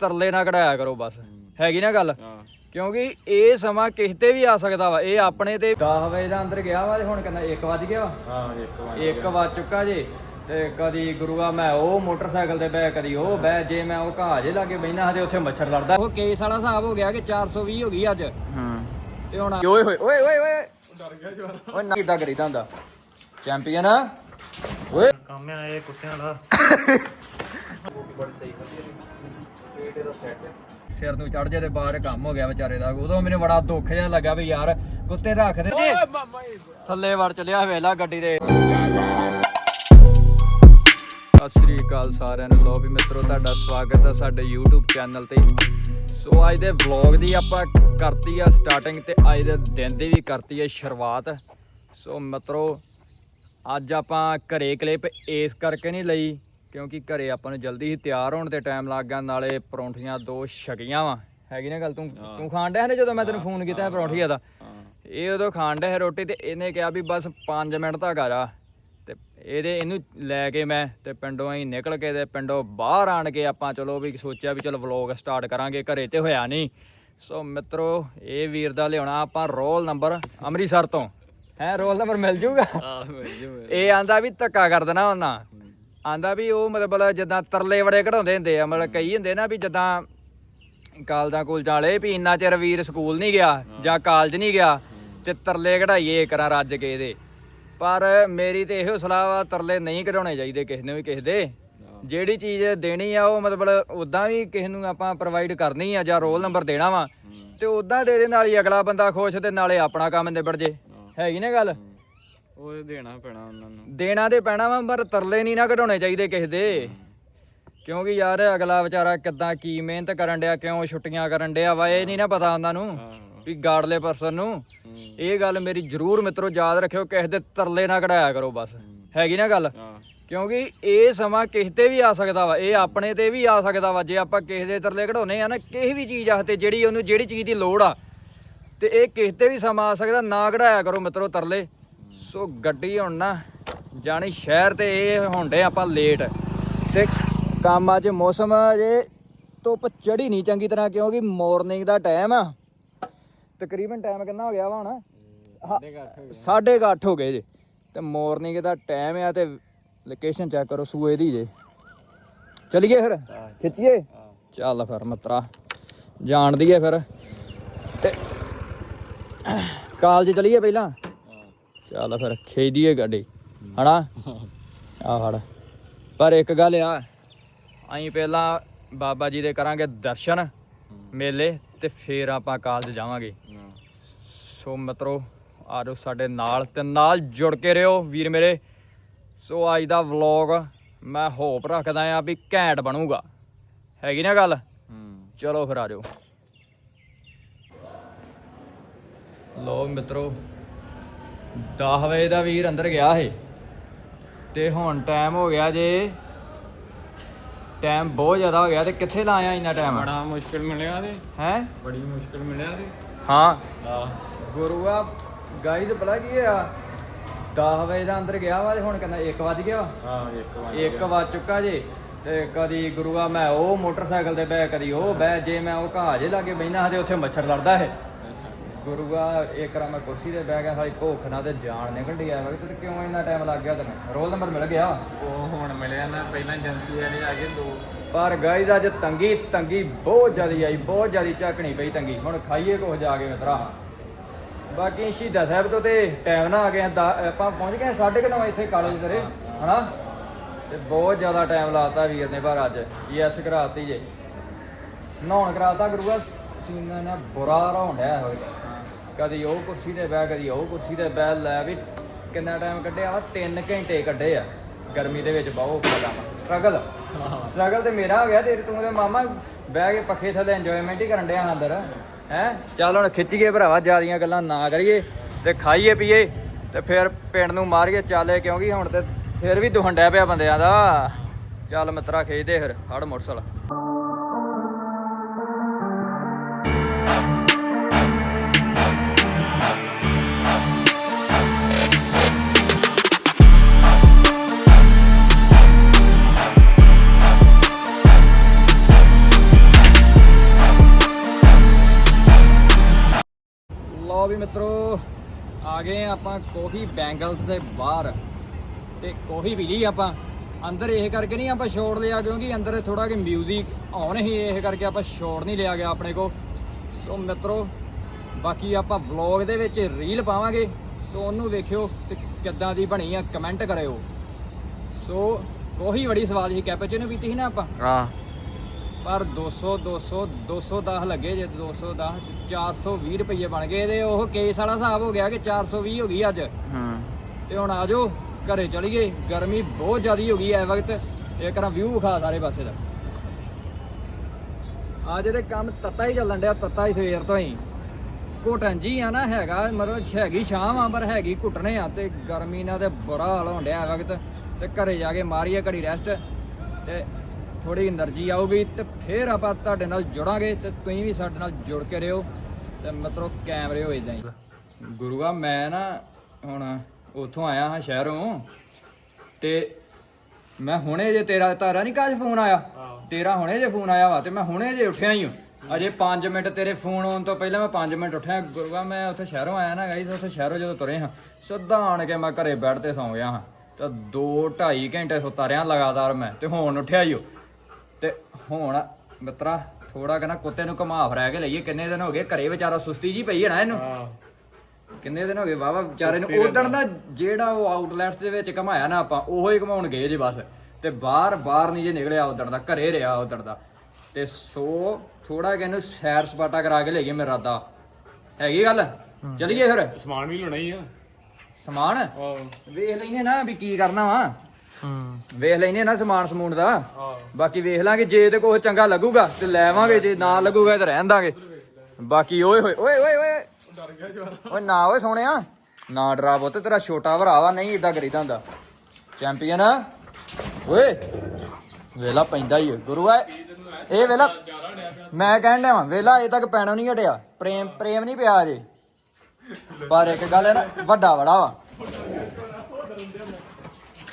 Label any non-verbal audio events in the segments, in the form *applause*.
ਤਰਲੇ ਨਾ ਕਢਾਇਆ ਕਰੋ ਬਸ। ਹੈਗੀ ਨਾ ਗੱਲ? ਹਾਂ। ਕਿਉਂਕਿ ਇਹ ਸਮਾਂ ਕਿਸੇ ਤੇ ਵੀ ਆ ਸਕਦਾ ਵਾ। ਇਹ ਆਪਣੇ ਤੇ 10 ਵਜੇ ਦਾ ਅੰਦਰ ਗਿਆ ਵਾ ਤੇ ਹੁਣ ਕਹਿੰਦਾ 1 ਵਜ ਗਿਆ ਵਾ। ਹਾਂ ਇੱਕ ਵਾਰ 1 ਵਜ ਚੁੱਕਾ ਜੇ। ਤੇ ਕਦੀ ਗੁਰੂਆ ਮੈਂ ਉਹ ਮੋਟਰਸਾਈਕਲ ਤੇ ਬਹਿ ਕਦੀ ਉਹ ਬਹਿ। ਜੇ ਮੈਂ ਉਹ ਘਾਹ ਜੇ ਲਾਗੇ ਬੈਠਾ ਹਜੇ ਉੱਥੇ ਮੱਛਰ ਲੜਦਾ। ਉਹ ਕੇਸ ਵਾਲਾ ਹਿਸਾਬ ਹੋ ਗਿਆ ਕਿ 420 ਹੋ ਗਈ ਅੱਜ। ਹਾਂ। ਤੇ ਹੁਣ ਓਏ ਹੋਏ ਓਏ ਓਏ ਓਏ। ਡਰ ਗਿਆ ਜਵਾਰ ਓਏ ਨਾ ਕਿੱਦਾਂ ਕਰੀਦਾ ਹੁੰਦਾ? ਚੈਂਪੀਅਨ ਓਏ। ਕੰਮ ਆ ਇਹ ਕੁੱਤਿਆਂ ਦਾ। *laughs* ਸਿਰ ਨੂੰ ਚੜ ਜੇ ਤੇ ਬਾਹਰ ਕੰਮ ਹੋ ਗਿਆ ਵਿਚਾਰੇ ਦਾ। ਉਦੋਂ ਮੈਨੂੰ ਬੜਾ ਦੁੱਖ ਜਿਹਾ ਲੱਗਾ ਵੀ ਯਾਰ ਕੁੱਤੇ ਰੱਖਦੇ ਨੇ। ਥੱਲੇ ਵੜ ਚਲਿਆ ਵੇਲਾ ਗੱਡੀ ਦੇ। ਸਤਿ ਸ੍ਰੀ ਅਕਾਲ ਸਾਰਿਆਂ ਨੂੰ। ਲੋ ਵੀ ਮਿੱਤਰੋ ਤੁਹਾਡਾ ਸਵਾਗਤ ਹੈ ਸਾਡੇ YouTube ਚੈਨਲ ਤੇ। ਸੋ ਅੱਜ ਦੇ ਵਲੌਗ ਦੀ ਆਪਾਂ ਕਰਤੀ ਆ ਸਟਾਰਟਿੰਗ ਤੇ ਅੱਜ ਦੇ ਦਿਨ ਦੀ ਵੀ ਕਰਤੀ ਹੈ ਸ਼ੁਰੂਆਤ। ਸੋ ਮਿੱਤਰੋ ਅੱਜ ਆਪਾਂ ਘਰੇ ਕਲਿੱਪ ਇਸ ਕਰਕੇ ਨਹੀਂ ਲਈ ਕਿਉਂਕਿ ਘਰੇ ਆਪਾਂ ਨੂੰ ਜਲਦੀ ਹੀ ਤਿਆਰ ਹੋਣ ਤੇ ਟਾਈਮ ਲੱਗ ਗਿਆ ਨਾਲੇ ਪਰੌਂਠੀਆਂ ਦੋ ਛਕੀਆਂ ਵਾ। ਹੈਗੀ ਨਾ ਗੱਲ? ਤੂੰ ਤੂੰ ਖਾਣ ਡਿਆ ਨੇ ਜਦੋਂ ਮੈਂ ਤੈਨੂੰ ਫੋਨ ਕੀਤਾ ਪਰੌਂਠੀਆਂ ਦਾ? ਇਹ ਉਦੋਂ ਖਾਣ ਡਿਆ ਰੋਟੀ ਤੇ ਇਹਨੇ ਕਿਹਾ ਵੀ ਬਸ 5 ਮਿੰਟ ਤੱਕ ਆ। ਜਾ ਤੇ ਇਹਦੇ ਇਹਨੂੰ ਲੈ ਕੇ ਮੈਂ ਤੇ ਪਿੰਡੋਂ ਹੀ ਨਿਕਲ ਕੇ ਤੇ ਪਿੰਡੋਂ ਬਾਹਰ ਆਣ ਕੇ ਆਪਾਂ ਚਲੋ ਵੀ ਸੋਚਿਆ ਵੀ ਚਲੋ ਵਲੌਗ ਸਟਾਰਟ ਕਰਾਂਗੇ ਘਰੇ ਤੇ ਹੋਇਆ ਨਹੀਂ। ਸੋ ਮਿੱਤਰੋ ਇਹ ਵੀਰ ਦਾ ਲਿਆਉਣਾ ਆਪਾਂ ਰੋਲ ਨੰਬਰ ਅੰਮ੍ਰਿਤਸਰ ਤੋਂ। ਹੈ ਰੋਲ ਨੰਬਰ ਮਿਲ ਜੂਗਾ? ਇਹ ਆਂਦਾ ਵੀ ਧੱਕਾ ਕਰ ਦੇਣਾ ਉਹਨਾਂ। ਆਂਦਾ ਵੀ ਉਹ ਮਤਲਬ ਜਿੱਦਾਂ ਤਰਲੇ ਬੜੇ ਕਢਾਉਂਦੇ ਹੁੰਦੇ ਆ ਮਤਲਬ ਕਈ ਹੁੰਦੇ ਨਾ ਵੀ ਜਿੱਦਾਂ ਕਾਲਜਾਂ ਕੁਲਜਾਂ ਵਾਲੇ ਵੀ ਇੰਨਾ ਚਿਰ ਵੀਰ ਸਕੂਲ ਨਹੀਂ ਗਿਆ ਜਾਂ ਕਾਲਜ ਨਹੀਂ ਗਿਆ ਤੇ ਤਰਲੇ ਕਢਾਈਏ ਕਰਾਂ ਰੱਜ ਕੇ ਇਹਦੇ। ਪਰ ਮੇਰੀ ਤੇ ਇਹੋ ਸਲਾਹ ਵਾ ਤਰਲੇ ਨਹੀਂ ਕਢਾਉਣੇ ਚਾਹੀਦੇ ਕਿਸੇ ਨੂੰ ਵੀ ਕਿਸੇ ਦੇ। ਜਿਹੜੀ ਚੀਜ਼ ਦੇਣੀ ਆ ਉਹ ਮਤਲਬ ਉਦਾਂ ਵੀ ਕਿਸੇ ਨੂੰ ਆਪਾਂ ਪ੍ਰੋਵਾਈਡ ਕਰਨੀ ਆ ਜਾਂ ਰੋਲ ਨੰਬਰ ਦੇਣਾ ਵਾ ਤੇ ਉਦਾਂ ਦੇ ਦੇ ਨਾਲ ਹੀ ਅਗਲਾ ਬੰਦਾ ਖੁਸ਼ ਤੇ ਨਾਲੇ ਆਪਣਾ ਕੰਮ ਨਿਬੜ ਜੇ। ਹੈਗੀ ਨਾ ਗੱਲ? ਉਹ ਦੇਣਾ ਪੈਣਾ ਉਹਨਾਂ ਨੂੰ। ਦੇਣਾ ਤੇ ਪੈਣਾ ਵਾ ਪਰ ਤਰਲੇ ਨਹੀਂ ਨਾ ਕਢਾਉਣੇ ਚਾਹੀਦੇ ਕਿਸੇ ਦੇ। ਕਿਉਂਕਿ ਯਾਰ ਅਗਲਾ ਵਿਚਾਰਾ ਕਿੱਦਾਂ ਕੀ ਮਿਹਨਤ ਕਰਨ ਡਿਆ ਕਿਉਂ ਛੁੱਟੀਆਂ ਕਰਨ ਡਿਆ ਵਾ ਇਹ ਨਹੀਂ ਨਾ ਪਤਾ ਉਹਨਾਂ ਨੂੰ ਵੀ ਗਾੜਲੇ ਪਰਸਨ ਨੂੰ। ਇਹ ਗੱਲ ਮੇਰੀ ਜ਼ਰੂਰ ਮਿੱਤਰੋ ਯਾਦ ਰੱਖਿਓ ਕਿਸੇ ਦੇ ਤਰਲੇ ਨਾ ਕਢਾਇਆ ਕਰੋ ਬਸ। ਹੈਗੀ ਨਾ ਗੱਲ? ਕਿਉਂਕਿ ਇਹ ਸਮਾਂ ਕਿਸੇ ਤੇ ਵੀ ਆ ਸਕਦਾ ਵਾ ਇਹ ਆਪਣੇ ਤੇ ਵੀ ਆ ਸਕਦਾ ਵਾ। ਜੇ ਆਪਾਂ ਕਿਸੇ ਦੇ ਤਰਲੇ ਕਢਾਉਨੇ ਆ ਨਾ ਕਿਸੇ ਵੀ ਚੀਜ਼ ਆਸਤੇ ਜਿਹੜੀ ਉਹਨੂੰ ਜਿਹੜੀ ਚੀਜ਼ ਦੀ ਲੋੜ ਆ ਤੇ ਇਹ ਕਿਸੇ ਤੇ ਵੀ ਸਮਾਂ ਆ ਸਕਦਾ ਨਾ ਕਢਾਇਆ ਕਰੋ ਮਿੱਤਰੋ ਤਰਲੇ। ਸੋ ਗੱਡੀ ਹੁਣ ਨਾ ਜਾਣੀ ਸ਼ਹਿਰ ਤੇ ਇਹ ਹੁੰਦੇ ਆਪਾਂ ਲੇਟ ਤੇ ਕੰਮ ਅੱਜ ਮੌਸਮ ਅਜੇ ਧੁੱਪ ਚੜੀ ਨਹੀਂ ਚੰਗੀ ਤਰ੍ਹਾਂ ਕਿਉਂਕਿ ਮਾਰਨਿੰਗ ਦਾ ਟਾਈਮ ਆ। ਤਕਰੀਬਨ ਟਾਈਮ ਕਿੰਨਾ ਹੋ ਗਿਆ ਵਾ ਹੁਣ? ਸਾਢੇ ਕੁ ਅੱਠ ਹੋ ਗਏ। ਜੇ। ਤੇ ਮਾਰਨਿੰਗ ਦਾ ਟਾਈਮ ਆ ਤੇ ਲੋਕੇਸ਼ਨ ਚੈੱਕ ਕਰੋ ਸੂਏ ਦੀ ਜੇ। ਚਲਿਏ ਫਿਰ? ਖਿੱਚੀਏ? ਚੱਲ ਫਿਰ ਮਤਰਾ ਜਾਣਦੀ ਏ ਫਿਰ। ਤੇ ਕਾਲਜ ਚਲੀਏ ਪਹਿਲਾਂ? ਚੱਲ ਫਿਰ ਖੇਦੀਏ ਗੱਡੀ। ਹਨਾ? ਆ ਫੜ। ਪਰ ਇੱਕ ਗੱਲ ਆ ਅਸੀਂ ਪਹਿਲਾਂ ਬਾਬਾ ਜੀ ਦੇ ਕਰਾਂਗੇ ਦਰਸ਼ਨ ਮੇਲੇ ਤੇ ਫੇਰ ਆਪਾਂ ਕਾਲਜ ਜਾਵਾਂਗੇ। ਸੋ ਮਿੱਤਰੋ ਆਰੋ ਸਾਡੇ ਨਾਲ ਤੇ ਨਾਲ ਜੁੜ ਕੇ ਰਹੋ ਵੀਰ ਮੇਰੇ। ਸੋ ਅੱਜ ਦਾ ਵਲੌਗ ਮੈਂ ਹੋਪ ਰੱਖਦਾ ਆ ਵੀ ਘੈਂਟ ਬਣੂਗਾ। ਹੈਗੀ ਨਾ ਗੱਲ? ਚਲੋ ਫਿਰ ਆ ਜਾਓ ਲੋ ਮਿੱਤਰੋ 10 ਵਜੇ ਦਾ ਵੀਰ ਅੰਦਰ ਗਿਆ ਸੀ। ਤੇ ਹੁਣ ਟਾਈਮ ਹੋ ਗਿਆ ਜੇ। ਟਾਈਮ ਬਹੁਤ ਜ਼ਿਆਦਾ ਹੋ ਗਿਆ ਤੇ ਕਿੱਥੇ ਲਾਇਆ ਇੰਨਾ ਟਾਈਮ ਬੜਾ ਮੁਸ਼ਕਿਲ ਮਿਲਿਆ ਤੇ। ਹੈ? ਬੜੀ ਮੁਸ਼ਕਿਲ ਮਿਲਿਆ ਤੇ। ਹਾਂ। ਆਹ। ਗੁਰੂਆ ਗਾਈਜ਼ ਪਤਾ ਕੀ ਆ? 10 ਵਜੇ ਦਾ ਅੰਦਰ ਗਿਆ ਵਾ ਤੇ ਹੁਣ ਕਹਿੰਦਾ 1 ਵਜ ਗਿਆ। ਹਾਂ ਇੱਕ ਵਾਰ 1 ਵਜ ਚੁੱਕਾ ਜੇ। ਤੇ ਕਦੀ ਗੁਰੂਆ ਮੈਂ ਉਹ ਮੋਟਰਸਾਈਕਲ ਤੇ ਬਹਿ ਕਦੀ ਉਹ ਬਹਿ। ਜੇ ਮੈਂ ਉਹ ਘਾਹ ਜੇ ਲਾਗੇ ਬੈਠਾ ਹਜੇ ਉੱਥੇ ਮੱਛਰ ਲੜਦਾ ਹੈ। ਗੁਰੂਆ ਇੱਕ ਰਾਂ ਮੈਂ ਕੁਰਸੀ ਤੇ ਬਹਿ ਗਿਆ ਸਾਲੀ ਭੁੱਖ ਨਾਲ ਤੇ ਜਾਨ ਨਿਕਲ ਡਈ ਆ ਤੇ ਕਿਉਂ ਇੰਨਾ ਟਾਈਮ ਲੱਗ ਗਿਆ ਤੈਨੂੰ? ਰੋਲ ਨੰਬਰ ਮਿਲ ਗਿਆ? ਉਹ ਹੁਣ ਮਿਲਿਆ ਨਾ ਪਹਿਲਾਂ ਏਜੰਸੀ ਵਾਲੇ ਆ ਗਏ ਦੋ। ਪਰ ਗਾਈਜ਼ ਅੱਜ ਤੰਗੀ ਤੰਗੀ ਬਹੁਤ ਜ਼ਿਆਦੀ ਆਈ ਬਹੁਤ ਜ਼ਿਆਦੀ ਝਾਕਣੀ ਪਈ ਤੰਗੀ। ਹੁਣ ਖਾਈਏ ਕੁਝ ਜਾ ਕੇ ਮਿੱਤਰਾ। ਬਾਕੀ ਸ਼ਹੀਦਾਂ ਸਾਹਿਬ ਤੋਂ ਤੇ ਟਾਈਮ ਨਾਲ ਆ ਗਏ ਆਪਾਂ ਪਹੁੰਚ ਗਏ 9:30 ਇੱਥੇ ਕਾਲਜ ਤੇਰੇ ਹਨਾ? ਤੇ ਬਹੁਤ ਜ਼ਿਆਦਾ ਟਾਈਮ ਲਾਤਾ ਵੀਰ ਨੇ ਪਰ ਅੱਜ ਯੈਸ ਕਰਾਤੀ ਜੇ। ਨਹਾਉਣ ਕਰਾਤਾ ਗੁਰੂਆ ਸੀਨਾ ਨੇ ਬੁਰਾ ਡਿਆ ਹੋਏ ਕਦੀ ਉਹ ਕੁਰਸੀ ਤੇ ਬਹਿ ਕਦੀ ਉਹ ਕੁਰਸੀ ਤੇ ਬਹਿ ਲੈ ਵੀ ਕਿੰਨਾ ਟਾਈਮ ਕੱਢਿਆ? ਵਾ 3 ਘੰਟੇ ਕੱਢੇ ਆ। ਗਰਮੀ ਦੇ ਵਿੱਚ ਬਹੁਤ ਔਖਾ ਕੰਮ ਸਟਰਗਲ ਸਟਰਗਲ ਤੇ ਮੇਰਾ ਹੋ ਗਿਆ ਤੇਰੇ ਤੂੰ ਤੇ ਮਾਮਾ ਬਹਿ ਕੇ ਪੱਖੇ ਥੱਲੇ ਇੰਜੋਇਮੈਂਟ ਹੀ ਕਰਨ ਡਿਆ ਅੰਦਰ। ਹੈ? ਚੱਲ ਹੁਣ ਖਿੱਚੀਏ ਭਰਾਵਾ ਜਿਆਦੀਆਂ ਗੱਲਾਂ ਨਾ ਕਰੀਏ ਤੇ ਖਾਈਏ ਪੀਏ ਤੇ ਫਿਰ ਪਿੰਡ ਨੂੰ ਮਾਰੀਏ ਚਾਲੇ ਕਿਉਂਕਿ ਹੁਣ ਤੇ ਸਿਰ ਵੀ ਦੁਖਣ ਡਿਆ ਪਿਆ ਬੰਦਿਆਂ ਦਾ। ਚੱਲ ਮਿੱਤਰਾ ਖਿੱਚਦੇ ਫਿਰ ਫੜ ਮੋਟਰਸਾਈਕਲ। ਵੀ ਮਿੱਤਰੋ, ਆ ਗਏ ਆਪਾਂ ਕੋਹੀ ਬੈਂਗਲਸ ਦੇ ਬਾਹਰ ਤੇ ਕੋਹੀ ਵੀ ਲਈ ਆਪਾਂ। ਅੰਦਰ ਇਹ ਕਰਕੇ ਨਹੀਂ ਆਪਾਂ ਛੋੜ ਲਿਆ, ਕਿਉਂਕਿ ਅੰਦਰ ਥੋੜਾ ਕਿ 뮤직 ਆਉਣ ਹੀ, ਇਹ ਕਰਕੇ ਆਪਾਂ ਛੋੜ ਨਹੀਂ ਲਿਆ ਗਿਆ ਆਪਣੇ ਕੋ ਸੋ ਮਿੱਤਰੋ, ਬਾਕੀ ਆਪਾਂ ਵਲੌਗ ਦੇ ਵਿੱਚ ਰੀਲ ਪਾਵਾਂਗੇ। ਸੋ ਉਹਨੂੰ ਵੇਖਿਓ ਤੇ ਕਿੱਦਾਂ ਦੀ ਬਣੀ ਆ ਕਮੈਂਟ ਕਰਿਓ। ਸੋ ਕੋਹੀ ਬੜੀ ਸਵਾਦ ਸੀ ਕੈਪੇਚੀਨੋ ਪੀਤੀ ਸੀ ਨਾ ਆਪਾਂ। ਹਾਂ। ਪਰ 200 200 210 ਲੱਗੇ ਜੇ 210 420 ਰੁਪਏ ਬਣ ਗਏ ਤੇ ਉਹ ਕੇਸ ਵਾਲਾ ਹਿਸਾਬ ਹੋ ਗਿਆ ਕਿ 420 ਹੋ ਗਈ ਅੱਜ। ਹਾਂ। ਤੇ ਹੁਣ ਆਜੋ ਘਰੇ ਚਲੀਏ ਗਰਮੀ ਬਹੁਤ ਜ਼ਿਆਦੀ ਹੋ ਗਈ ਐ ਵਕਤ। ਇਹ ਕਰਾਂ ਵਿਊ ਵਿਖਾ ਸਾਰੇ ਪਾਸੇ ਦਾ। ਅੱਜ ਦੇ ਕੰਮ ਤੱਤਾ ਹੀ ਚੱਲਣ ਡਿਆ ਤੱਤਾ ਹੀ ਸਵੇਰ ਤੋਂ ਹੀ। ਘੁਟਣ ਜੀ ਆ ਨਾ ਹੈਗਾ ਮਤਲਬ ਹੈਗੀ ਸ਼ਾਮ ਆ ਪਰ ਹੈਗੀ ਘੁੱਟਣੇ ਆ ਤੇ ਗਰਮੀ ਨਾਲ ਤੇ ਬੁਰਾ ਹਾਲ ਹੋਣ ਡਿਆ ਵਕਤ। ਤੇ ਘਰੇ ਜਾ ਕੇ ਮਾਰੀਏ ਘੜੀ ਰੈਸਟ ਤੇ ਥੋੜੀ એનર્ਜੀ ਆਊਗੀ ਤੇ ਫਿਰ ਆਪਾਂ ਤੁਹਾਡੇ ਨਾਲ ਜੁੜਾਂਗੇ ਤੇ ਤੁਸੀਂ ਵੀ ਸਾਡੇ ਨਾਲ ਜੁੜ ਕੇ ਰਹੋ ਤੇ ਮਤਲਬ ਕੈਮਰੇ ਹੋਏ ਜਾਈ। ਗੁਰੂਆ ਮੈਂ ਨਾ ਹੁਣ ਉੱਥੋਂ ਆਇਆ ਹਾਂ ਸ਼ਹਿਰੋਂ ਤੇ ਮੈਂ ਹੁਣੇ ਜੇ ਤੇਰਾ ਤਾਰਾ ਨਹੀਂ ਕਾਜ ਫੋਨ ਆਇਆ? ਤੇਰਾ ਹੁਣੇ ਜੇ ਫੋਨ ਆਇਆ ਵਾ ਤੇ ਮੈਂ ਹੁਣੇ ਜੇ ਉੱਠਿਆ ਹੀ ਹਾਂ ਅਜੇ 5 ਮਿੰਟ ਤੇਰੇ ਫੋਨ ਆਉਣ ਤੋਂ ਪਹਿਲਾਂ ਮੈਂ 5 ਮਿੰਟ ਉੱਠਿਆ। ਗੁਰੂਆ ਮੈਂ ਉੱਥੇ ਸ਼ਹਿਰੋਂ ਆਇਆ ਨਾ ਗਾਈਸ ਉੱਥੇ ਸ਼ਹਿਰੋਂ ਜਦੋਂ ਤੁਰੇ ਹਾਂ ਸਿੱਧਾ ਆਣ ਕੇ ਮੈਂ ਘਰੇ ਬੈਠ ਤੇ ਸੌਂ ਗਿਆ ਹਾਂ। ਤਾਂ 2 2.5 ਘੰਟੇ ਸੁੱਤਾ ਰਿਆਂ ਲਗਾਤਾਰ ਮੈਂ ਤੇ ਹੁਣ ਉੱਠਿਆ ਹੀ ਹੋ ਤੇ ਹੁਣ ਮਿੱਤਰਾ ਥੋੜਾ ਕਹਿੰਦਾ ਕੁੱਤੇ ਨੂੰ ਘੁਮਾ ਫਰਾ ਕੇ ਲਈਏ। ਕਿੰਨੇ ਦਿਨ ਹੋ ਗਏ? ਘਰੇ ਵਿਚਾਰਾ ਸੁਸਤੀ ਜੀ ਪਈ ਹੈ ਨਾ ਇਹਨੂੰ? ਕਿੰਨੇ ਦਿਨ ਹੋ ਗਏ? ਵਾਵਾ ਵਿਚਾਰੇ ਨੂੰ ਉਦਣ ਦਾ ਜਿਹੜਾ ਉਹ ਆਊਟਲੈਟਸ ਦੇ ਵਿੱਚ ਘਮਾਇਆ ਨਾ ਆਪਾਂ ਉਹੋ ਹੀ ਘਮਾਉਣ ਗਏ ਜੇ ਬਸ। ਤੇ ਬਾਹਰ ਬਾਹਰ ਨਹੀਂ ਜੇ ਨਿਕਲਿਆ ਉਦਣ ਦਾ ਘਰੇ ਰਿਹਾ ਉਦਣ ਦਾ। ਤੇ ਸੋ ਥੋੜਾ ਇਹਨੂੰ ਸੈਰ ਸਪਾਟਾ ਕਰਾ ਕੇ ਲਈਏ ਮੇਰਾ ਦਾ ਹੈਗੀ ਗੱਲ? ਚਲੀਏ ਫਿਰ। ਸਮਾਨ ਵੀ ਲੈਣਾ ਹੀ ਆ। ਸਮਾਨ? ਆਹ। ਵੇਖ ਲੈਨੇ ਨਾ ਵੀ ਕੀ ਕਰਨਾ ਵਾ। ਹੂੰ। ਵੇਖ ਲੈਨੇ ਨਾ ਸਮਾਨ ਸਮੂਨ ਦਾ। ਬਾਕੀ ਵੇਖ ਲਾਂਗੇ ਜੇ ਤੇ ਕੋਈ ਚੰਗਾ ਲੱਗੂਗਾ ਤੇ ਲੈਵਾਂਗੇ ਜੇ ਨਾ ਲੱਗੂਗਾ ਤੇ ਰਹਿਣ ਦਾਂਗੇ। ਬਾਕੀ ਓਏ ਹੋਏ ਓਏ ਓਏ ਓਏ। ਡਰ ਗਿਆ ਜਵਾਰ ਓਏ ਨਾ ਓਏ ਸੋਹਣਿਆ। ਨਾ ਡਰਾ ਪੁੱਤ ਤੇਰਾ ਛੋਟਾ ਭਰਾ ਵਾ ਨਹੀਂ ਇਦਾਂ ਕਰੀਦਾ ਹੁੰਦਾ ਚੈਂਪੀਅਨ। ਓਏ ਵੇਲਾ ਪੈਂਦਾ ਹੀ ਗੁਰੂ ਆ ਇਹ ਵੇਲਾ ਮੈਂ ਕਹਿਣ ਡਿਆ ਵਾਂ ਵੇਲਾ ਇਹ ਤੱਕ ਪੈਣੋਂ ਨਹੀਂ ਹਟਿਆ। ਪ੍ਰੇਮ ਪ੍ਰੇਮ ਨਹੀਂ ਪਿਆ ਅਜੇ। ਪਰ ਇੱਕ ਗੱਲ ਹੈ ਨਾ ਵੱਡਾ ਬੜਾ ਵਾ।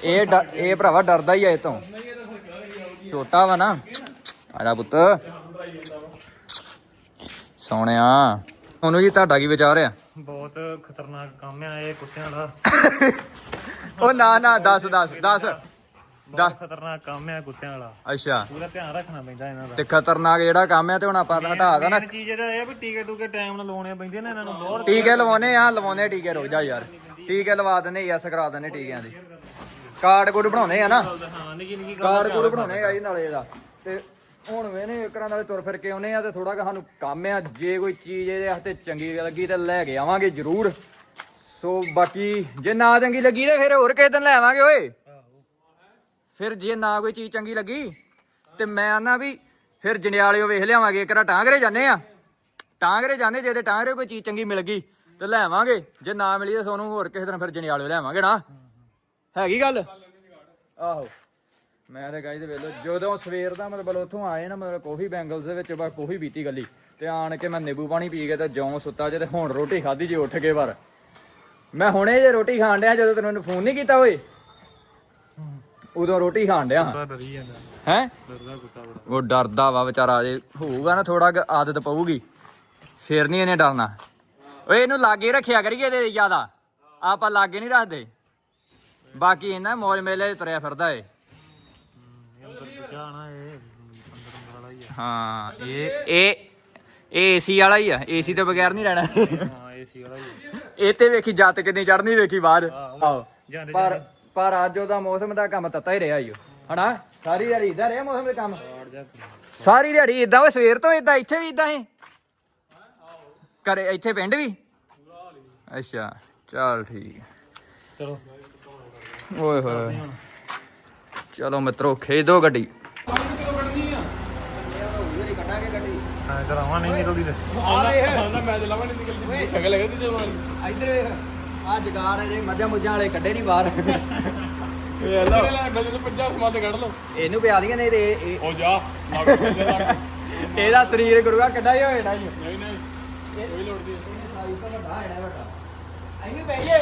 ਇਹ ਡ- ਇਹ ਭਰਾਵਾ ਡਰਦਾ ਹੀ ਆ ਇਹ ਤੋਂ। ਛੋਟਾ ਵਾ ਨਾ। ਆਜਾ ਪੁੱਤ। ਸੋਹਣਿਆ। ਉਹਨੂੰ ਜੀ ਤੁਹਾਡਾ ਕੀ ਵਿਚਾਰ ਆ? ਬਹੁਤ ਖਤਰਨਾਕ ਕੰਮ ਆ ਇਹ ਕੁੱਤਿਆਂ ਦਾ। ਉਹ ਨਾ ਨਾ ਦੱਸ ਦੱਸ ਦੱਸ। ਬਹੁਤ ਖਤਰਨਾਕ ਕੰਮ ਆ ਕੁੱਤਿਆਂ ਵਾਲਾ। ਅੱਛਾ। ਪੂਰਾ ਧਿਆਨ ਰੱਖਣਾ ਪੈਂਦਾ ਇਹਨਾਂ ਦਾ। ਤੇ ਖਤਰਨਾਕ ਜਿਹੜਾ ਕੰਮ ਆ ਤੇ ਹੁਣ ਆਪਾਂ ਹਟਾ ਦਾ ਨਾ ਮੇਨ ਚੀਜ਼ ਇਹਦਾ ਇਹ ਆ ਵੀ ਟੀਕੇ ਟੂਕੇ ਟਾਈਮ ਨਾਲ ਲਾਉਣੇ ਪੈਂਦੇ ਨੇ ਇਹਨਾਂ ਨੂੰ ਬਹੁਤ ਟੀਕੇ ਲਵਾਉਨੇ ਆ ਲਵਾਉਨੇ ਟੀਕੇ ਰੁਕ ਜਾ ਯਾਰ। ਟੀਕੇ ਲਵਾ ਦਿੰਨੇ ਯੈਸ ਕਰਾ ਦਿੰਨੇ ਟੀਕਿਆਂ ਦੀ। ਕਾਰਡ ਕੋਡ ਬਣਾਉਣੇ ਆ ਨਾ। ਹਾਂ ਨਿੱਕੀ ਨਿੱਕੀ ਗੱਲ ਕਾਰਡ ਕੋਡ ਬਣਾਉਣੇ ਆ ਜੀ ਨਾਲੇ ਇਹਦਾ। ਤੇ ਹੁਣ ਵੇਨੇ ਇਕਰਾਂ ਨਾਲੇ ਤੁਰ ਫਿਰ ਕੇ ਆਉਨੇ ਆ ਤੇ ਥੋੜਾ ਕਿ ਸਾਨੂੰ ਕੰਮ ਆ। ਜੇ ਕੋਈ ਚੀਜ਼ ਇਹਦੇ ਹੱਥੇ ਚੰਗੀ ਲੱਗੀ ਤੇ ਲੈ ਕੇ ਆਵਾਂਗੇ ਜ਼ਰੂਰ। ਸੋ ਬਾਕੀ ਜੇ ਨਾ ਚੰਗੀ ਲੱਗੀ ਤੇ ਫਿਰ ਹੋਰ ਕਿਸੇ ਦਿਨ ਲੈ ਆਵਾਂਗੇ ਓਏ। ਫਿਰ ਜੇ ਨਾ ਕੋਈ ਚੀਜ਼ ਚੰਗੀ ਲੱਗੀ ਤੇ ਮੈਂ ਆਨਾ ਵੀ ਫਿਰ ਜੰਡਿਆਲਿਓ ਵੇਖ ਲਿਆਵਾਂਗੇ। ਇੱਕ ਰਾ ਟਾਂਗਰੇ ਜਾਂਦੇ ਆ। ਟਾਂਗਰੇ ਜਾਂਦੇ ਜੇ ਤੇ ਟਾਂਗਰੇ ਕੋਈ ਚੀਜ਼ ਚੰਗੀ ਮਿਲ ਗਈ ਤੇ ਲੈ ਆਵਾਂਗੇ। ਜੇ ਨਾ ਮਿਲੀ ਤਾਂ ਸੋਨੂੰ ਹੋਰ ਕਿਸੇ ਦਿਨ ਫਿਰ ਜੰਡਿਆਲਿਓ ਲੈ ਆਵਾਂਗੇ ਨਾ। ਹੈਗੀ ਗੱਲ? ਆਹੋ। ਮੈਂ ਤੇ ਗਾਈ ਦੇ ਵੇਲੋ ਜਦੋਂ ਸਵੇਰ ਦਾ ਮਤਲਬ ਉੱਥੋਂ ਆਏ ਨਾ ਮਤਲਬ ਕੋਫੀ ਬੈਂਗਲਸ ਦੇ ਵਿੱਚ ਬਸ ਕੋਫੀ ਪੀਤੀ ਗੱਲੀ ਤੇ ਆਣ ਕੇ ਮੈਂ ਨਿੰਬੂ ਪਾਣੀ ਪੀ ਕੇ ਤੇ ਜੋਂ ਸੁੱਤਾ ਜੇ ਤੇ ਹੁਣ ਰੋਟੀ ਖਾਧੀ ਜੇ ਉੱਠ ਕੇ ਪਰ ਮੈਂ ਹੁਣੇ ਜੇ ਰੋਟੀ ਖਾਣ ਡਿਆ ਜਦੋਂ ਤੈਨੂੰ ਮੈਨੂੰ ਫੋਨ ਨਹੀਂ ਕੀਤਾ ਓਏ ਉਦੋਂ ਰੋਟੀ ਖਾਣ ਡਿਆ ਹੈ। ਡਰਦਾ ਕੁੱਤਾ ਬੜਾ। ਉਹ ਡਰਦਾ ਵਾ ਵਿਚਾਰਾ ਜੇ ਹੋਊਗਾ ਨਾ ਥੋੜਾ ਆਦਤ ਪਊਗੀ ਫੇਰ ਨਹੀਂ ਇਹਨੇ ਡਰਨਾ। ਓਏ ਇਹਨੂੰ ਲਾਗੇ ਰੱਖਿਆ ਕਰੀਏ ਤੇ ਜ਼ਿਆਦਾ। ਆਪਾਂ ਲਾਗੇ ਨਹੀਂ ਰੱਖਦੇ। ਬਾਕੀ ਇਹਨਾਂ ਮੌਜ ਮੇਲੇ 'ਚ ਤੁਰਿਆ ਫਿਰਦਾ ਏ। ਇਹ ਅੰਦਰ ਪੁੱਜਾ ਨਾ ਇਹ ਅੰਦਰ ਅੰਦਰ ਵਾਲਾ ਹੀ ਆ। ਹਾਂ ਇਹ ਇਹ ਇਹ ਏਸੀ ਵਾਲਾ ਹੀ ਆ। ਏਸੀ ਤੋਂ ਬਗੈਰ ਨਹੀਂ ਰਹਿਣਾ। ਹਾਂ ਏਸੀ ਵਾਲਾ ਹੀ ਆ। ਇਹ ਤੇ ਵੇਖੀ ਜੱਤ ਕਿੰਨੀ ਚੜਨੀ ਵੇਖੀ ਬਾਹਰ। ਪਰ ਪਰ ਅੱਜ ਉਹਦਾ ਮੌਸਮ ਦਾ ਕੰਮ ਤੱਤਾ ਹੀ ਰਿਹਾ ਈ ਓ। ਹਨਾ? ਸਾਰੀ ਦਿਹਾੜੀ ਇਦਾਂ ਰਿਹਾ ਮੌਸਮ ਦੇ ਕੰਮ? ਸਾਰੀ ਦਿਹਾੜੀ ਇਦਾਂ ਵਾ? ਸਵੇਰ ਤੋਂ ਇਦਾਂ ਇੱਥੇ ਵੀ ਇਦਾਂ ਹੀ ਕਰੇ ਇੱਥੇ ਪਿੰਡ ਵੀ? ਅੱਛਾ ਚੱਲ ਠੀਕ। ਚਲੋ। ਓਏ ਹੋਏ ਚਲੋ ਮਿੱਤਰੋ ਖੇਦੋ ਗੱਡੀ। ਹਾਂ ਕਰਾਵਾਂ ਨਹੀਂ ਨਿਕਲਦੀ ਤੇ ਆਂਦਾ ਮੈਂ ਤੇ। ਲਵਾਂ ਨਹੀਂ ਨਿਕਲਦੀ ਸ਼ਕਲ ਲੱਗਦੀ ਤੇ ਮਾਰੀ ਇੱਧਰ ਵੇਖ ਆ ਜਗਾੜ ਹੈ ਜੇ ਮੱਝਾਂ ਮੁੱਝਾਂ ਵਾਲੇ ਕੱਢੇ ਨਹੀਂ ਬਾਹਰ। ਇਹ ਲੈ ਮੈਂ ਤੇ 50 ਸਮਾਂ ਤੇ ਕੱਢ ਲਓ। ਇਹਨੂੰ ਪਿਆ ਦੀਆਂ ਨਹੀਂ ਤੇ ਇਹ- ਹੋ ਇਹ- ਇਹਦਾ ਸਰੀਰ ਗੁਰੂਆ ਕਿੱਡਾ ਹੀ ਹੋਏਗਾ ਜੀ। ਨਹੀਂ ਨਹੀਂ ਕੋਈ ਲੋੜ ਨਹੀਂ। ਇਹਨੂੰ ਪਈਏ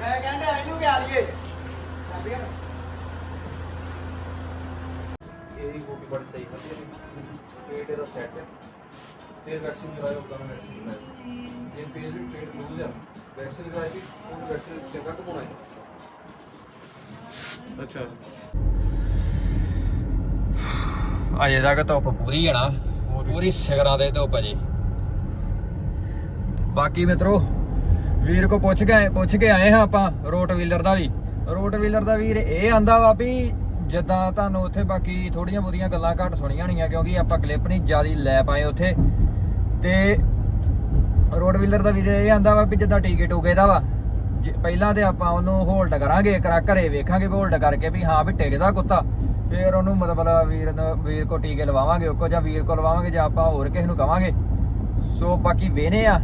ਮੈਂ ਕਹਿੰਦਾ ਇਹਨੂੰ ਪਿਆ ਲਈਏ ਇਹਦੀ ਕੋਪੀ ਬੜੀ ਸਹੀ ਹੁੰਦੀ ਹੈ ਪੇਟ ਇਹਦਾ ਸੈੱਟ ਹੈ ਫਿਰ ਵੈਕਸੀਨ ਕਰਾਇਆ ਉਹਦਾ ਮੈਂ ਵੈਕਸੀਨ ਕਰਾਇਆ ਜੇ ਪੇਜ ਵੀ ਪੇਟ ਲੂਜ਼ ਆ ਵੈਕਸੀਨ ਕਰਾਈ ਸੀ ਉਹ ਵੈਕਸੀਨ ਚੰਗਾ ਘਮਾਉਣਾ ਹੈ। ਅੱਛਾ ਅਜੇ ਤੱਕ ਧੁੱਪ ਪੂਰੀ ਹੈ ਨਾ ਪੂਰੀ। ਸਿਗਰਾਂ ਦੇ ਧੁੱਪ ਜੀ। ਬਾਕੀ ਮਿੱਤਰੋ ਵੀਰ ਕੋ ਪੁੱਛ ਕੇ ਪੁੱਛ ਕੇ ਆਏ ਹਾਂ ਆਪਾਂ ਰੋਟ ਵੀਲਰ ਦਾ ਵੀ। ਰੋਟ ਵੀਲਰ ਦਾ ਵੀਰ ਇਹ ਆਂਦਾ ਵਾ ਵੀ ਜਿੱਦਾਂ ਤੁਹਾਨੂੰ ਉੱਥੇ ਬਾਕੀ ਥੋੜੀਆਂ ਬਹੁਤੀਆਂ ਗੱਲਾਂ ਘੱਟ ਸੁਣੀਆਂ ਹੋਣੀਆਂ, ਕਿਉਂਕਿ ਆਪਾਂ ਕਲਿੱਪ ਨਹੀਂ ਜ਼ਿਆਦਾ ਲੈ ਪਾਏ ਉੱਥੇ। ਤੇ ਰੋਡ ਵੀਲਰ ਦਾ ਵੀਰ ਇਹ ਆਂਦਾ ਵਾ ਵੀ ਜਿੱਦਾਂ ਟੀਕੇ ਟੂਕੇ ਦਾ ਵਾ, ਜੇ- ਪਹਿਲਾਂ ਤੇ ਆਪਾਂ ਉਹਨੂੰ ਹੋਲਡ ਕਰਾਂਗੇ ਕਰਾ ਘਰੇ ਵੇਖਾਂਗੇ ਹੋਲਡ ਕਰਕੇ ਵੀ ਹਾਂ ਵੀ ਟਿਕਦਾ ਕੁੱਤਾ। ਫਿਰ ਉਹਨੂੰ ਮਤਲਬ ਵੀਰ ਵੀਰ ਕੋ ਟੀਕੇ ਲਵਾਵਾਂਗੇ ਉਹ ਕੋ ਜਾਂ ਵੀਰ ਕੋ ਲਵਾਵਾਂਗੇ ਜਾਂ ਆਪਾਂ ਹੋਰ ਕਿਸੇ ਨੂੰ ਕਵਾਂਗੇ। ਸੋ ਬਾਕੀ ਵੇਨੇ ਆ।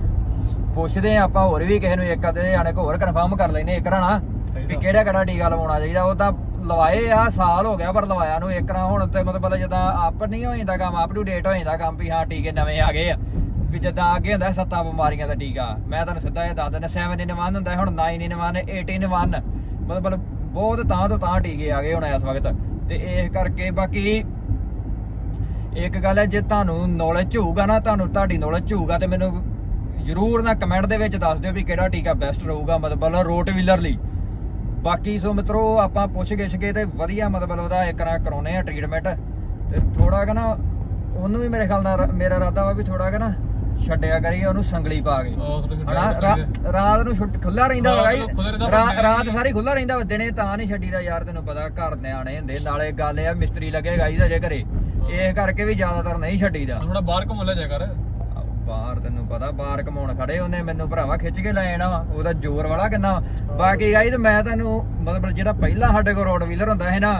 ਪੁੱਛਦੇ ਆ ਆਪਾਂ ਹੋਰ ਵੀ ਕਿਸੇ ਨੂੰ ਇੱਕ ਅੱਧੇ ਜਾਣੇ ਕੋ ਹੋਰ ਕਨਫਰਮ ਕਰ ਲੈਨੇ ਇੱਕ ਰਾਣਾ ਵੀ ਕਿਹੜਾ ਕਿਹੜਾ ਟੀਕਾ ਲਵਾਉਣਾ ਚਾਹੀਦਾ ਉਹ ਤਾਂ ਲਵਾਏ ਆ ਸਾਲ ਹੋ ਗਿਆ ਪਰ ਲਵਾਇਆ ਨੂੰ ਇੱਕ ਰਾਂ ਹੁਣ ਤੇ ਮਤਲਬ ਜਿੱਦਾਂ ਅਪ ਨਹੀਂ ਹੋ ਜਾਂਦਾ ਕੰਮ ਅਪ ਟੂ ਡੇਟ ਹੋ ਜਾਂਦਾ ਕੰਮ ਵੀ ਹਾਂ ਟੀਕੇ ਨਵੇਂ ਆ ਗਏ ਆ ਵੀ ਜਿੱਦਾਂ ਅੱਗੇ ਹੁੰਦਾ ਸੱਤਾਂ ਬਿਮਾਰੀਆਂ ਦਾ ਟੀਕਾ ਮੈਂ ਤੁਹਾਨੂੰ ਸਿੱਧਾ ਇਹ ਦੱਸ ਦਿੰਦਾ 7 in 1 ਹੁੰਦਾ ਹੁਣ 9 in 1 8 in 1 ਮਤਲਬ ਬਹੁਤ ਤਾਂ ਤੋਂ ਤਾਂ ਟੀਕੇ ਆ ਗਏ ਹੁਣ ਇਸ ਵਕਤ ਤੇ ਇਸ ਕਰਕੇ ਬਾਕੀ ਇੱਕ ਗੱਲ ਹੈ ਜੇ ਤੁਹਾਨੂੰ ਨੌਲੇਜ ਹੋਊਗਾ ਨਾ ਤੁਹਾਨੂੰ ਤੁਹਾਡੀ ਨੌਲੇਜ ਹੋਊਗਾ ਤੇ ਮੈਨੂੰ ਜਰੂਰ ਨਾ ਕਮੈਂਟ ਦੇ ਵਿੱਚ ਦੱਸ ਦਿਓ ਵੀ ਕਿਹੜਾ ਟੀਕਾ ਬੈਸਟ ਰਹੂਗਾ ਮਤਲਬ ਰੋਟ ਵੀਲਰ ਲਈ। ਬਾਕੀ ਸੋ ਮਿੱਤਰੋ ਆਪਾਂ ਪੁੱਛ ਗਿੱਛ ਕੇ ਤੇ ਵਧੀਆ ਮਤਲਬ ਉਹਦਾ ਇੱਕ ਰਾਂ ਕਰਾਉਨੇ ਆ ਟ੍ਰੀਟਮੈਂਟ ਤੇ ਥੋੜਾ ਕਿ ਨਾ ਉਹਨੂੰ ਵੀ ਮੇਰੇ ਖਿਆਲ ਨਾਲ ਮੇਰਾ ਇਰਾਦਾ ਵਾ ਵੀ ਥੋੜਾ ਕਿ ਨਾ ਛੱਡਿਆ ਕਰੀਏ ਉਹਨੂੰ ਸੰਗਲੀ ਪਾ ਕੇ। ਰਾਤ ਨੂੰ ਛੁੱਟ ਖੁੱਲਾ ਰਹਿੰਦਾ ਹਾਂ, ਵਾ ਚਲੋ ਖੁੱਲ੍ਹਾ ਰਹਿੰਦਾ, ਰਾ- ਪਰ ਰਾਤ ਸਾਰੀ ਖੁੱਲਾ ਰਹਿੰਦਾ ਵਾ ਦਿਨੇ ਤਾਂ ਨਹੀਂ ਛੱਡੀਦਾ ਯਾਰ ਤੈਨੂੰ ਪਤਾ ਘਰ ਨਿਆਣੇ ਹੁੰਦੇ ਨਾਲੇ ਗੱਲ ਆ ਮਿਸਤਰੀ ਲੱਗੇਗਾ ਇਹਦਾ ਜੇ ਘਰੇ। ਇਹ ਕਰਕੇ ਵੀ ਜ਼ਿਆਦਾਤਰ ਨਹੀਂ ਛੱਡੀਦਾ। ਥੋੜਾ ਬਾਹਰ ਘੁੰਮ ਲੈ ਜਾ ਕਰ। ਬਾਹਰ ਤੈਨੂੰ ਪਤਾ ਬਾਹਰ ਕਮਾਉਣ ਖੜੇ ਉਹਨੇ ਮੈਨੂੰ ਭਰਾਵਾ ਖਿੱਚ ਕੇ ਲੈ ਜਾਣਾ ਵਾ ਉਹਦਾ ਜ਼ੋਰ ਵਾਲਾ ਕਿੰਨਾ ਵਾ। ਬਾਕੀ ਗਾਈ ਤੇ ਮੈਂ ਤੁਹਾਨੂੰ ਮਤਲਬ ਜਿਹੜਾ ਪਹਿਲਾਂ ਸਾਡੇ ਕੋਲ ਰੋਡ ਵੀਲਰ ਹੁੰਦਾ ਸੀ ਨਾ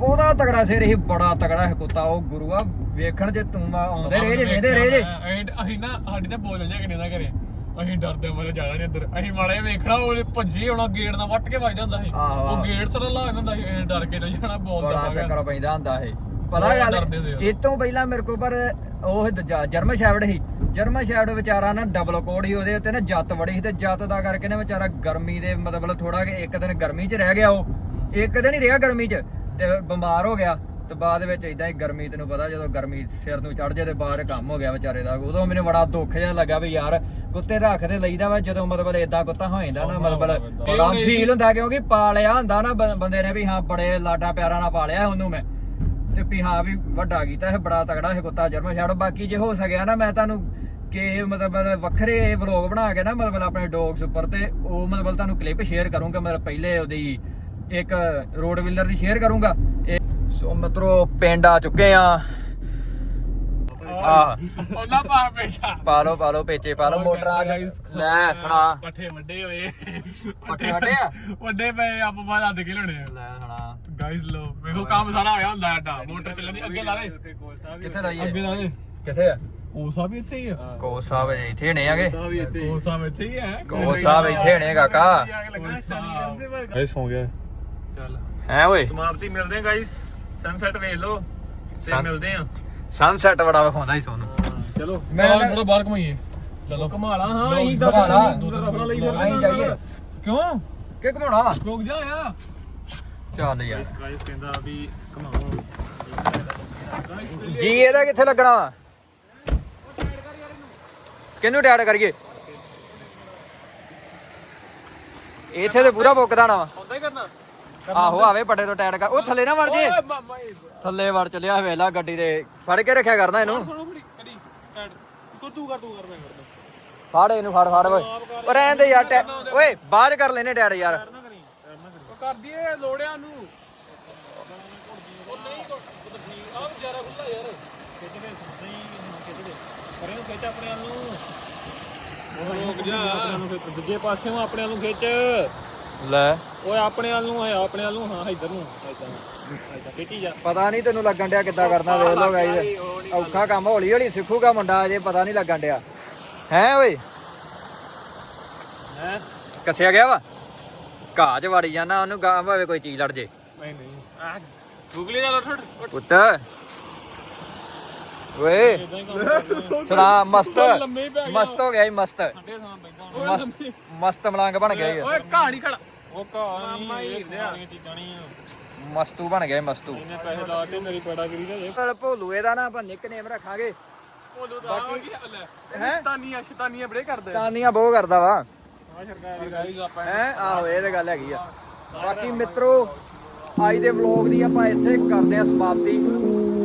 ਉਹਦਾ ਤਗੜਾ ਸਿਰ ਸੀ ਬੜਾ ਤਗੜਾ ਸੀ ਕੁੱਤਾ ਉਹ ਗੁਰੂਆ ਵੇਖਣ ਜੇ ਤੂੰ ਆ- ਆਉਂਦੇ ਰਹੇ ਜੇ ਵੇਂਦੇ ਰਹੇ ਜੇ। ਅਸੀਂ ਅਸੀਂ ਨਾ ਸਾਡੀ ਤਾਂ ਬੋਲ ਜਾ ਕਿਨੇ ਨਾ ਕਰੇ ਅਸੀਂ ਡਰਦੇ ਮਾਰੇ ਜਾਣਾ ਨਹੀਂ ਅੰਦਰ। ਅਸੀਂ ਮਾੜੇ ਵੇਖਣਾ ਉਹ ਭੱਜੇ ਹੋਣਾ ਗੇਟ ਨਾਲ ਵੱਟ ਕੇ ਵੱਜਦਾ ਹੁੰਦਾ ਸੀ। ਆਹੋ, ਆਹੋ। ਉਹ ਗੇਟ ਸਰ ਲਾ ਜਾਂਦਾ ਸੀ ਅਸੀਂ ਡਰ ਕੇ ਨਾ ਜਾਣਾ ਬੋਲਦਾ ਬੜਾ ਚੱਕਰ ਪੈਂਦਾ ਹੁੰਦਾ ਇਹ ਪਤਾ ਗੱਲ ਡਰਦੇ। ਇਹ ਤੋਂ ਪਹਿਲਾਂ ਮੇਰੇ ਕੋਲ ਪਰ ਉਹ ਦੂਜਾ ਜਰਮਨ ਸ਼ੈਫਰਡ ਸੀ। ਜਰਮਨ ਸ਼ੈਫਰਡ ਵਿਚਾਰਾ ਨਾ ਡਬਲ ਕੋਡ ਸੀ ਉਹਦੇ ਉੱਤੇ ਨਾ ਜੱਤ ਬੜੀ ਸੀ ਤੇ ਜੱਤ ਦਾ ਕਰਕੇ ਨਾ ਵਿਚਾਰਾ ਗਰਮੀ ਦੇ ਮਤਲਬ ਥੋੜਾ ਕਿ ਇੱਕ ਦਿਨ ਗਰਮੀ 'ਚ ਰਹਿ ਗਿਆ ਉਹ। ਇੱਕ ਦਿਨ ਹੀ ਰਿਹਾ ਗਰਮੀ 'ਚ ਤੇ ਬਿਮਾਰ ਹੋ ਗਿਆ। ਤੇ ਬਾਅਦ ਵਿੱਚ ਇਦਾਂ ਹੀ ਗਰਮੀ ਤੈਨੂੰ ਪਤਾ ਜਦੋਂ ਗਰਮੀ ਸਿਰ ਨੂੰ ਚੜ ਜੇ ਤੇ ਬਾਹਰ ਕੰਮ ਹੋ ਗਿਆ ਵਿਚਾਰੇ ਦਾ। ਉਦੋਂ ਮੈਨੂੰ ਬੜਾ ਦੁੱਖ ਜਿਹਾ ਲੱਗਾ ਵੀ ਯਾਰ ਕੁੱਤੇ ਰੱਖਦੇ ਲਈਦਾ ਵਾ ਜਦੋਂ ਮਤਲਬ ਇਦਾਂ ਕੁੱਤਾ ਹੋ ਜਾਂਦਾ ਨਾ ਮਤਲਬ ਬੜਾ ਫੀਲ ਹੁੰਦਾ ਕਿਉਂਕਿ ਪਾਲਿਆ ਹੁੰਦਾ ਨਾ ਬ- ਬੰਦੇ ਨੇ ਵੀ ਹਾਂ ਬੜੇ ਲਾਡਾ ਪਿਆਰਾ ਨਾਲ ਪਾਲਿਆ ਉਹਨੂੰ ਮੈਂ। ਤੇ ਵੀ ਹਾਂ ਵੀ ਵੱਡਾ ਕੀਤਾ ਇਹ, ਬੜਾ ਤਗੜਾ ਇਹ ਕੁੱਤਾ ਜਰਮਨ ਛੱਡ ਬਾਕੀ ਜੇ ਹੋ ਸਕਿਆ ਨਾ, ਮੈਂ ਤੁਹਾਨੂੰ ਕਿ ਮਤਲਬ ਵੱਖਰੇ ਵਲੌਗ ਬਣਾ ਕੇ ਨਾ, ਮਤਲਬ ਆਪਣੇ ਡੌਗਸ ਉੱਪਰ ਤੇ ਉਹ ਮਤਲਬ ਤੁਹਾਨੂੰ ਕਲਿੱਪ ਸ਼ੇਅਰ ਕਰੂੰਗਾ, ਮਤਲਬ ਪਹਿਲੇ ਉਹਦੀ ਇੱਕ ਰੋਡ ਵਿਲਰ ਦੀ ਸ਼ੇਅਰ ਕਰੂੰਗਾ। ਇਹ ਸੋ ਮਿੱਤਰੋ, ਪਿੰਡ ਆ ਚੁੱਕੇ ਆ। ਆਹ। ਉਹਨਾਂ ਪਾ ਪੇਸ਼ਾ ਪਾ ਲਓ ਪਾ ਲਓ ਪੇਚੇ ਪਾ ਲਓ ਮੋਟਰਾਂ ਚ ਲੈ ਸੁਣਾ। ਪੱਠੇ ਵੱਡੇ ਹੋਏ। ਪੱਠੇ ਵੱਡੇ ਆ? ਵੱਡੇ ਪਏ ਆਪਾਂ ਬਾਅਦ ਅੱਧ ਕੇ ਲੈਣੇ ਲੈ ਸੁਣਾ। ਗਾਇਸ ਲੋ ਵੇਖੋ ਕੰਮ ਸਾਰਾ ਹੋਇਆ ਹੁੰਦਾ ਸਾਡਾ। ਮੋਟਰ ਚੱਲਣ ਦੀ ਅੱਗੇ ਲਾ ਦੇ। ਕਿੱਥੇ ਲਾਈਏ ਅੱਗੇ ਲਾ ਦੇ। ਕਿੱਥੇ ਆ? ਉਹ ਸਭ ਇੱਥੇ ਹੀ ਆ। ਕੋ ਸਾਹਿਬ ਇੱਥੇ ਹਣੇ ਆਗੇ। ਉਹ ਸਭ ਇੱਥੇ ਹੀ। ਹੈ ਕੋ ਸਾਹਿਬ ਇੱਥੇ ਹਣੇ ਕਾਕਾ। ਗਾਇਸ ਹੋ ਗਿਆ। ਚੱਲ ਹੈ ਓਏ? ਸਮਾਪਤੀ ਮਿਲਦੇ ਆ ਗਾਇਸ ਸਨਸੈਟ ਵੇਖ ਲਓ। ਤੇ ਮਿਲਦੇ ਆ। ਸਨਸੈਟ ਬੜਾ ਵਿਖਾਉਂਦਾ ਸੀ ਸੋਨੂੰ। ਚਲੋ ਮੈਂ- ਮੈਂ ਥੋੜਾ ਬਾਹਰ ਘਮਾਈਏ। ਚਲੋ। ਘਮਾ ਲਾ ਹਾਂ ਇਹ ਦੱਸ ਘੁਮਾ ਲਾ। ਦੋ ਤਿੰਨ ਰਫਲਾ ਲਈ ਫਿਰਦਾ ਆਈਂ ਜਾਈਏ। ਕਿਉਂ? ਕਿ ਘਮਾਉਣਾ? ਰੁਕ ਜਾ ਆ। ਚੱਲ ਯਾਰ। ਗਾਇਸ ਕਹਿੰਦਾ ਵੀ ਘਮਾਓ। ਜੀ ਇਹਦਾ ਕਿੱਥੇ ਲੱਗਣਾ? ਵਾ ਕਿਹਨੂੰ ਟੈਡ ਕਰੀਏ? ਇੱਥੇ ਤੇ ਪੂਰਾ ਬੁੱਕਦਾ ਨਾ ਵਾ। ਹੁੰਦਾ ਹੀ ਕਰਨਾ। ਆਹੋ ਆਵੇ ਪੱਟੇ ਤੋਂ ਟੈਡ ਕਰ ਉਹ ਥੱਲੇ ਨਾ ਵੜ ਜੇ। ਓਏ ਮਾਮਾ ਇਹ ਥੱਲੇ ਵੜ ਚਲਿਆ ਵੇਲਾ ਗੱਡੀ ਦੇ। ਫੜ ਕੇ ਰੱਖਿਆ ਕਰਨਾ ਇਹਨੂੰ। ਥੋੜਾ ਫੜੀ ਕੜੀ ਟੈਡ ਤੂੰ ਤੂੰ ਕਰ ਤੂੰ ਕਰ ਮੈਂ ਕਰਦਾ। ਫੜ ਇਹਨੂੰ ਫੜ ਫੜ ਓਏ ਉਹ ਰਹਿਣ ਦੇ ਯਾਰ ਟੈ- ਓਏ ਚ ਕਰ ਲੈਨੇ ਟੈਡ ਯਾਰ। ਨਾ ਕਰੀ ਨਾ ਕਰੀ। ਉਹ ਕਰ ਦਈਏ ਲੋੜਿਆਂ ਨੂੰ। ਉਹ ਨਹੀਂ ਕੋ ਆ ਵਿਚਾਰਾ ਖੁੱਲਾ ਯਾਰ। ਦੇ ਸਹੀ ਦੇ। ਪਰ ਇਹਨੂੰ ਖਿੱਚ ਆਪਣੇ ਆਪ ਨੂੰ। ਉਹ ਰੁਕ ਜਾ। ਦੂਜੇ ਪਾਸਿਓਂ ਆਪਣੇ ਨੂੰ ਖਿੱਚ। ਲੈ। ਓਏ ਆਪਣੇ ਵੱਲ ਨੂੰ ਹੈ ਆਪਣੇ ਵੱਲ ਨੂੰ। ਹਾਂ ਇੱਧਰ ਨੂੰ ਖਿੱਚੀ ਜਾ। ਪਤਾ ਨਹੀਂ ਤੈਨੂੰ ਲੱਗਣ ਡਿਆ ਕਿੱਦਾਂ ਕਰਨਾ ਵੇਖ ਲੋ ਗਾਈਜ਼ ਔਖਾ ਕੰਮ ਹੌਲੀ ਹੌਲੀ ਸਿੱਖੂਗਾ ਮੁੰਡਾ ਅਜੇ ਪਤਾ ਨਹੀਂ ਲੱਗਣ ਡਿਆ। ਹੈ ਓਏ? ਹੈ? ਕੱਸਿਆ ਗਿਆ ਵਾ? ਘਾਹ 'ਚ ਵੜੀ ਜਾਣਾ ਉਹਨੂੰ ਗਾਂ ਭਾਵੇਂ ਕੋਈ ਚੀਜ਼ ਲੜ ਜੇ। ਨਹੀਂ ਆ ਗੂਗਲੀ ਉੱਠ ਪੁੱਤ। ਓਏ। ਸੁਣਾ ਮਸਤ। ਮਸਤ ਹੋ ਗਿਆ ਮਸਤ। ਮਸਤ ਮਲੰਗ ਬਣ ਗਿਆ ਓਏ ਕਹਾਣੀ ਖੜਾ। ਉਹ ਕਹਾਣੀ ਇਹ ਕਹਾਣੀਆਂ ਚੀਜ਼ਾਂ ਨਹੀਂ ਆ। ਮਸਤੂ ਬਣ ਗਿਆ ਈ ਮਸਤੂ। ਇਹਨੇ ਪੈਸੇ ਲਾ ਕੇ ਮੇਰੀ ਪੈੜਾਗਰੀ ਦਾ ਜੇ ਚਲ ਭੋਲੂ ਇਹਦਾ ਨਾ ਆਪਾਂ ਨਿਕਨੇਮ ਰੱਖਾਂਗੇ। ਭੋਲੂ ਦਾ ਆ ਕੀ ਲੈ ਹੈਂ? ਸ਼ਤਾਨੀਆਂ ਸ਼ਤਾਨੀਆਂ ਬੜੇ ਕਰਦੇ ਤਾਨੀਆਂ ਬਹੁਤ ਕਰਦਾ ਵਾ। ਆ ਸਰਕਾਰ ਗਾਈਜ਼ ਆਪਾਂ ਹੈ? ਆਹੋ ਇਹ ਤੇ ਗੱਲ ਹੈਗੀ ਆ। ਬਾਕੀ ਮਿੱਤਰੋ ਅੱਜ ਦੇ ਵਲੌਗ ਦੀ ਆਪਾਂ ਇੱਥੇ ਕਰਦੇ ਆ ਸਮਾਪਤੀ।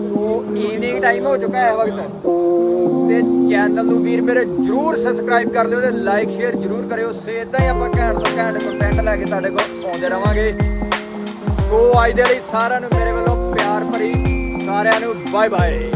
ਸੋ ਈਵਨਿੰਗ ਟਾਈਮ ਹੋ ਚੁੱਕਾ ਹੈ ਵਕਤ। ਤੇ ਚੈਨਲ ਨੂੰ ਵੀਰ ਮੇਰੇ ਜਰੂਰ ਸਬਸਕ੍ਰਾਈਬ ਕਰ ਲਿਓ ਤੇ ਲਾਈਕ ਸ਼ੇਅਰ ਜਰੂਰ ਕਰਿਓ। ਸੇ ਇਦਾਂ ਹੀ ਆਪਾਂ ਘੈਂਟ ਤੋਂ ਘੈਂਟ ਕੰਟੈਂਟ ਲੈ ਕੇ ਤੁਹਾਡੇ ਕੋਲ ਆਉਂਦੇ ਰਵਾਂਗੇ। ਸੋ ਅੱਜ ਦੇ ਲਈ ਸਾਰਿਆਂ ਨੂੰ ਮੇਰੇ ਵੱਲੋਂ ਪਿਆਰ ਭਰੀ, ਸਾਰਿਆਂ ਨੂੰ ਬਾਏ ਬਾਏ